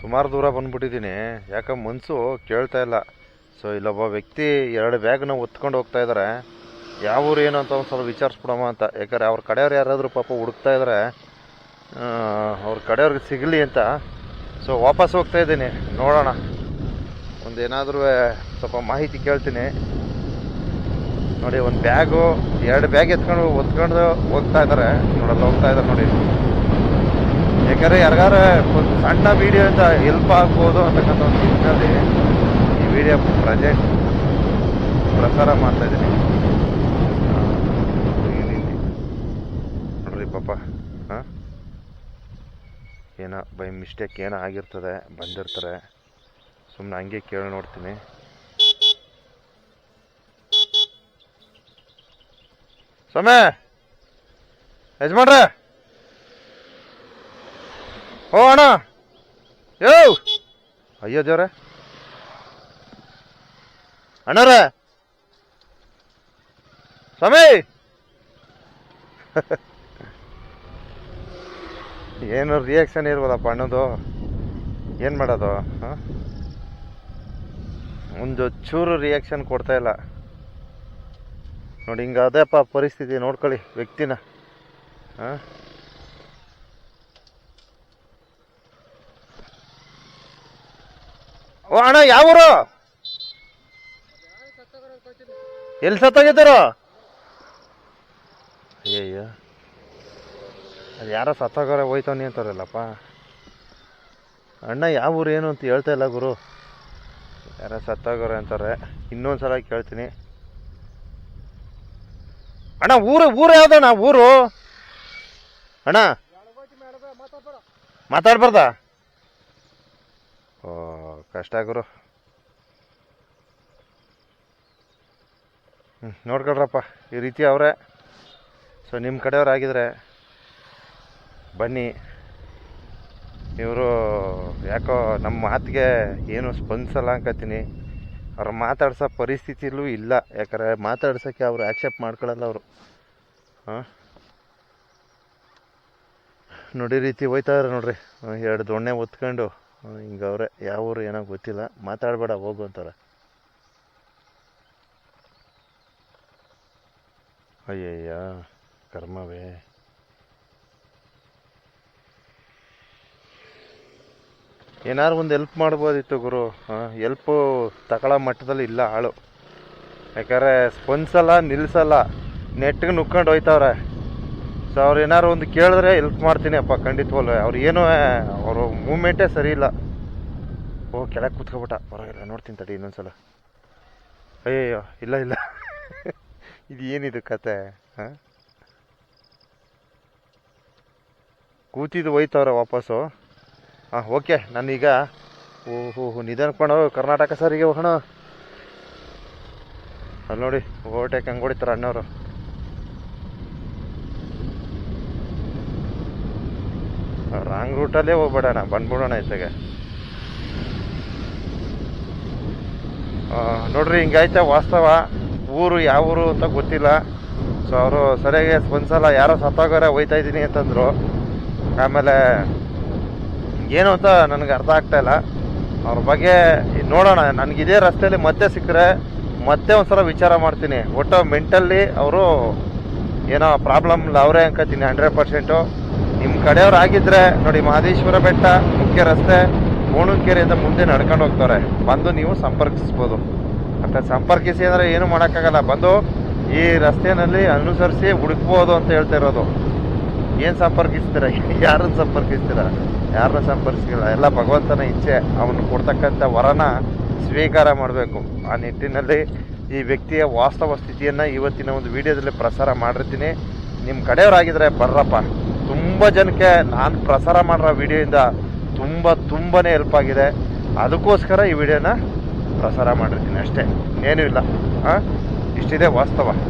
ಸುಮಾರು ದೂರ ಬಂದ್ಬಿಟ್ಟಿದ್ದೀನಿ ಯಾಕೆ ಮನಸ್ಸು ಕೇಳ್ತಾ ಇಲ್ಲ. ಸೊ ಇಲ್ಲೊಬ್ಬ ವ್ಯಕ್ತಿ ಎರಡು ಬ್ಯಾಗ್ನ ಹೊತ್ಕೊಂಡು ಹೋಗ್ತಾ ಇದ್ದಾರೆ ಯಾವ ಊರು ಏನು ಅಂತ ಒಂದು ಸ್ವಲ್ಪ ವಿಚಾರಿಸ್ಬಿಡಮ್ಮ ಅಂತ. ಯಾಕಂದ್ರೆ ಅವ್ರ ಕಡೆಯವ್ರು ಯಾರಾದರೂ ಪಾಪ ಹುಡುಕ್ತಾ ಇದ್ದಾರೆ ಅವ್ರ ಕಡೆಯವ್ರಿಗೆ ಸಿಗಲಿ ಅಂತ. ಸೊ ವಾಪಸ್ ಹೋಗ್ತಾ ಇದ್ದೀನಿ. ನೋಡೋಣ. ಒಂದೇನಾದರೂ ಸ್ವಲ್ಪ ಮಾಹಿತಿ ಕೇಳ್ತೀನಿ. ನೋಡಿ, ಒಂದು ಬ್ಯಾಗು, ಎರಡು ಬ್ಯಾಗ್ ಎತ್ಕೊಂಡು ಹೊತ್ಕೊಂಡು ಹೋಗ್ತಾ ಇದ್ದಾರೆ ನೋಡಲ್ಲ ಹೋಗ್ತಾ ಇದ್ದಾರೆ ನೋಡಿ. ಯಾಕಂದ್ರೆ ಯಾರಿಗಾರ ಒಂದು ಸಣ್ಣ ವಿಡಿಯೋ ಅಂತ ಹೆಲ್ಪ್ ಆಗ್ಬೋದು ಅಂತಕ್ಕಂಥ ಒಂದು ನಿಟ್ಟಿನಲ್ಲಿ ಈ ವಿಡಿಯೋ ಪ್ರಾಜೆಕ್ಟ್ ಪ್ರಸಾರ ಮಾಡ್ತಾ ಇದ್ದೀನಿ. ನೋಡ್ರಿ ಪಾಪ ಹಾಂ ಏನೋ ಬೈ ಮಿಸ್ಟೇಕ್ ಏನೋ ಆಗಿರ್ತದೆ ಬಂದಿರ್ತಾರೆ ಸುಮ್ಮನೆ ಹಂಗೆ ಕೇಳಿ ನೋಡ್ತೀನಿ. ಸೊಮೆ ಯಜಮಾನ್ರೆ! ಓ ಅಣ್ಣ. ಯೋ. ಅಯ್ಯೋ, ದೇವ್ರೆ. ಅಣ್ಣರ. ಸ್ವಾಮಿ. ಏನು ರಿಯಾಕ್ಷನ್ ಇರ್ಬೋದಪ್ಪ ಅಣ್ಣದು? ಏನು ಮಾಡೋದು? ಹಾಂ? ಒಂದು ಚೂರು ರಿಯಾಕ್ಷನ್ ಕೊಡ್ತಾ ಇಲ್ಲ. ನೋಡಿ, ಹಿಂಗೆ ಅದೇಪ್ಪ ಪರಿಸ್ಥಿತಿ ನೋಡ್ಕೊಳ್ಳಿ ವ್ಯಕ್ತಿನ. ಹಾಂ? ಓ, ಅಣ್ಣ ಯಾವ ಊರು ಎಲ್ಲಿ ಸತ್ತೋಗಿದ್ದಾರೋ? ಅಯ್ಯಯ್ಯ. ಅದು ಯಾರೋ ಸತ್ತೋಗಾರ ಹೋಯ್ತವನಿ ಅಂತಾರಲ್ಲಪ್ಪ ಅಣ್ಣ ಯಾವ ಊರು ಏನು ಅಂತ ಹೇಳ್ತಾ ಇಲ್ಲ ಗುರು. ಯಾರೋ ಸತ್ತೋಗಾರ ಅಂತಾರೆ. ಇನ್ನೊಂದು ಸಲ ಕೇಳ್ತೀನಿ. ಅಣ್ಣ, ಊರು ಊರು ಯಾವ್ದಣ್ಣ, ಊರು? ಅಣ್ಣ, ಮಾತಾಡ್ಬಾರ್ದಾ? ಕಷ್ಟ ಗುರು. ಹ್ಞೂ ನೋಡ್ಕೊಳ್ರಪ್ಪ, ಈ ರೀತಿ ಅವರೇ. ಸೊ ನಿಮ್ಮ ಕಡೆಯವ್ರಾಗಿದ್ರೆ, ಬನ್ನಿ. ಇವರು ಯಾಕೋ ನಮ್ಮ ಮಾತಿಗೆ ಏನು ಸ್ಪಂದಿಸಲ್ಲ ಅನ್ಕೋತೀನಿ ಅವ್ರು ಮಾತಾಡ್ಸೋ ಪರಿಸ್ಥಿತಿಲೂ ಇಲ್ಲ. ಯಾಕಂದರೆ ಮಾತಾಡ್ಸೋಕ್ಕೆ ಅವರು ಆ್ಯಕ್ಸೆಪ್ಟ್ ಮಾಡ್ಕೊಳ್ಳಲ್ಲ ಅವರು. ಹಾಂ? ನೋಡಿ, ರೀತಿ ಹೋಯ್ತಾರೆ ನೋಡ್ರಿ. ಎರಡು ದೊಣ್ಣೆ ಒತ್ಕೊಂಡು ಹಿಂಗೆ ಅವ್ರೆ, ಯಾವ ಊರು ಏನೋ ಗೊತ್ತಿಲ್ಲ. ಮಾತಾಡಬೇಡ, ಹೋಗು ಅಂತಾರೆ. ಅಯ್ಯಯ್ಯ, ಕರ್ಮವೇ. ಏನಾರು ಒಂದು ಹೆಲ್ಪ್ ಮಾಡ್ಬೋದಿತ್ತು ಗುರು. ಎಲ್ಪ್ ತಗೊಳ್ಳೋ ಮಟ್ಟದಲ್ಲಿ ಇಲ್ಲ ಆಳು. ಯಾಕಂದ್ರೆ ಸ್ಪಂದಿಸಲ್ಲ ನಿಲ್ಲಿಸಲ್ಲ ನೆಟ್ಟಿಗೆ ನುಕ್ಕೊಂಡು ಹೋಯ್ತವ್ರೆ. ಸೊ ಅವ್ರು ಏನಾರು ಒಂದು ಕೇಳಿದ್ರೆ ಹೆಲ್ಪ್ ಮಾಡ್ತೀನಿ ಅಪ್ಪ ಖಂಡಿತವಲ್ಲ ಅವ್ರು ಏನೂ, ಅವರು ಮೂಮೆಂಟೇ ಸರಿ ಇಲ್ಲ. ಓ, ಕೆಳಗೆ ಕೂತ್ಕೊಬಿಟ್ಟ. ಪರವಾಗಿಲ್ಲ, ನೋಡ್ತೀನಿ ತಡಿ ಇನ್ನೊಂದ್ಸಲ. ಅಯ್ಯಯ್ಯೋ, ಇಲ್ಲ ಇಲ್ಲ. ಇದು ಏನಿದು ಕತೆ, ಹಾಂ? ಕೂತಿದ್ದು ಹೋಯ್ತವ್ರೆ ವಾಪಸ್ಸು. ಹಾಂ, ಓಕೆ, ನಾನೀಗ, ಓಹೋ ನಿಧಾನಕ್ಕೆ ಕರ್ನಾಟಕ ಸರಿಗೆ ಹೋಗೋಣ. ಅಲ್ಲಿ ನೋಡಿ ಓಟೆಕ್ ಹಂಗೆ ಹೊಡಿತಾರೆ ಅಣ್ಣವರು. ರಾಂಗ್ ರೂಟಲ್ಲೇ ಹೋಗ್ಬೇಡಣ ಬಂದ್ಬಿಡೋಣ ಇತ್ತಾಗೆ. ನೋಡ್ರಿ ಹಿಂಗೈತೆ ವಾಸ್ತವ, ಊರು ಯಾವ ಊರು ಅಂತ ಗೊತ್ತಿಲ್ಲ. ಸೊ ಅವರು ಸರಿಯಾಗಿ ಸ್ಪಂದಿಸಲ್ಲ ಯಾರೋ ಸತ್ತಾಗೋರೆ, ಹೋಯ್ತಾ ಇದ್ದೀನಿ ಅಂತಂದ್ರು. ಆಮೇಲೆ, ಏನು ಅಂತ ನನಗೆ ಅರ್ಥ ಆಗ್ತಾ ಇಲ್ಲ. ಅವ್ರ ಬಗ್ಗೆ ನೋಡೋಣ, ನನಗೆ ಇದೇ ರಸ್ತೆಯಲ್ಲಿ ಮತ್ತೆ ಸಿಕ್ಕರೆ, ಮತ್ತೆ ಒಂದ್ಸಲ ವಿಚಾರ ಮಾಡ್ತೀನಿ. ಒಟ್ಟು ಮೆಂಟಲ್ಲಿ ಅವರು ಏನೋ ಪ್ರಾಬ್ಲಮ್ ಅವರೇ ಅನ್ಕೋತೀನಿ ಹಂಡ್ರೆಡ್ ಪರ್ಸೆಂಟು ನಿಮ್ಮ ಕಡೆಯವ್ರು ಆಗಿದ್ರೆ ನೋಡಿ ಮಹದೇಶ್ವರ ಬೆಟ್ಟ, ಮುಖ್ಯ ರಸ್ತೆ ಓಣುಕೆರೆಯಿಂದ ಮುಂದೆ ನಡ್ಕೊಂಡು ಹೋಗ್ತಾರೆ. ಬಂದು ನೀವು ಸಂಪರ್ಕಿಸ್ಬೋದು. ಅಂತ ಸಂಪರ್ಕಿಸಿ ಅಂದರೆ ಏನು ಮಾಡೋಕ್ಕಾಗಲ್ಲ. ಬಂದು ಈ ರಸ್ತೆನಲ್ಲಿ ಅನುಸರಿಸಿ ಹುಡುಕ್ಬೋದು ಅಂತ ಹೇಳ್ತಾ ಇರೋದು. ಏನು ಸಂಪರ್ಕಿಸ್ತೀರ? ಯಾರನ್ನು ಸಂಪರ್ಕಿಸ್ತೀರ? ಯಾರನ್ನ ಸಂಪರ್ಕಿಸಿಲ್ಲ ಎಲ್ಲ ಭಗವಂತನ ಇಚ್ಛೆ. ಅವನು ಕೊಡ್ತಕ್ಕಂಥ ವರನ ಸ್ವೀಕಾರ ಮಾಡಬೇಕು. ಆ ನಿಟ್ಟಿನಲ್ಲಿ ಈ ವ್ಯಕ್ತಿಯ ವಾಸ್ತವ ಸ್ಥಿತಿಯನ್ನು ಇವತ್ತಿನ ಒಂದು ವಿಡಿಯೋದಲ್ಲಿ ಪ್ರಸಾರ ಮಾಡಿರ್ತೀನಿ. ನಿಮ್ಮ ಕಡೆಯವರಾಗಿದ್ದರೆ ಬರ್ರಪ್ಪ. ತುಂಬ ಜನಕ್ಕೆ ನಾನು ಪ್ರಸಾರ ಮಾಡಿರೋ ವಿಡಿಯೋಯಿಂದ ತುಂಬ ತುಂಬಾ ಹೆಲ್ಪ್ ಆಗಿದೆ. ಅದಕ್ಕೋಸ್ಕರ ಈ ವಿಡಿಯೋನ ಪ್ರಸಾರ ಮಾಡಿರ್ತೀನಿ ಅಷ್ಟೇ. ಏನೂ ಇಲ್ಲ. ಹಾಂ? ಇಷ್ಟಿದೆ ವಾಸ್ತವ.